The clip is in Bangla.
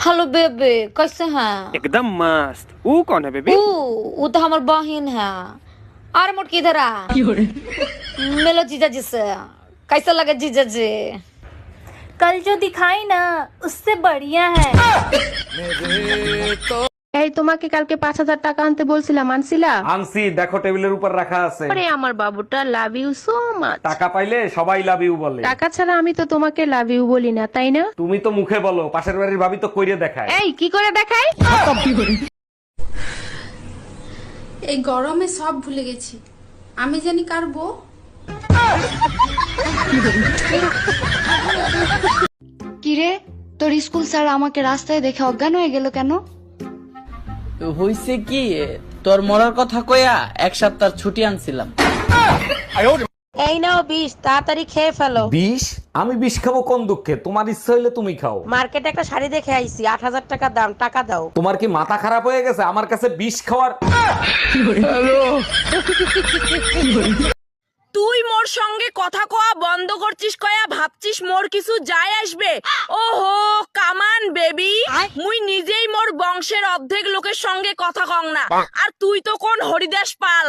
हेलो बेबी कैसे हैं? एकदम मस्त। वो कौन है बेबी ऊ वो तो हमार बहन है। और मोट किधर आ। मिलो जीजा जी से। कैसा लगे जीजा जी कल जो दिखाई ना उससे बढ़िया है। এই তোমাকে কালকে পাঁচ হাজার টাকা আনতে বলছিলাম আনছিলা? আনছি দেখো টেবিলের উপর রাখা আছে। আরে আমার বাবুটা লাভ ইউ সো মাচ টাকা পাইলে সবাই লাভ ইউ বলে। টাকা ছাড়া আমি তো তোমাকে লাভ ইউ বলি না তাই না? তুমি তো মুখে বলো পাশের বাড়ির ভাবি তো কইরে দেখায়। এই কি করে দেখাই? এই গরমে সব ভুলে গেছি। আমি জানি কার বউ। কিরে তোর স্কুল স্যার আমাকে রাস্তায় দেখে অজ্ঞান হয়ে গেল কেন? হইছে কি? তোর মরার কথা কয়া এক সপ্তাহ ছুটি আনছিলাম। এই নাও বিষ তাড়াতাড়ি খেয়ে ফেলো। বিষ? আমি বিষ খাব কোন দুঃখে? তোমার ইচ্ছা হইলে তুমি খাও। মার্কেটে একটা শাড়ি দেখে আইছি আট হাজার টাকা দাম টাকা দাও। তোমার কি মাথা খারাপ হয়ে গেছে? আমার কাছে বিষ খাওয়ার তুই মোর সঙ্গে কথা কওয়া বন্ধ করছিস কয়া ভাবছিস মোর কিছু যায় আসবে? ওহো কামান বেবি। মুই নিজেই মোর বংশের অর্ধেক লোকের সঙ্গে কথা কং না। আর তুই তো কোন হরিদাস পাল?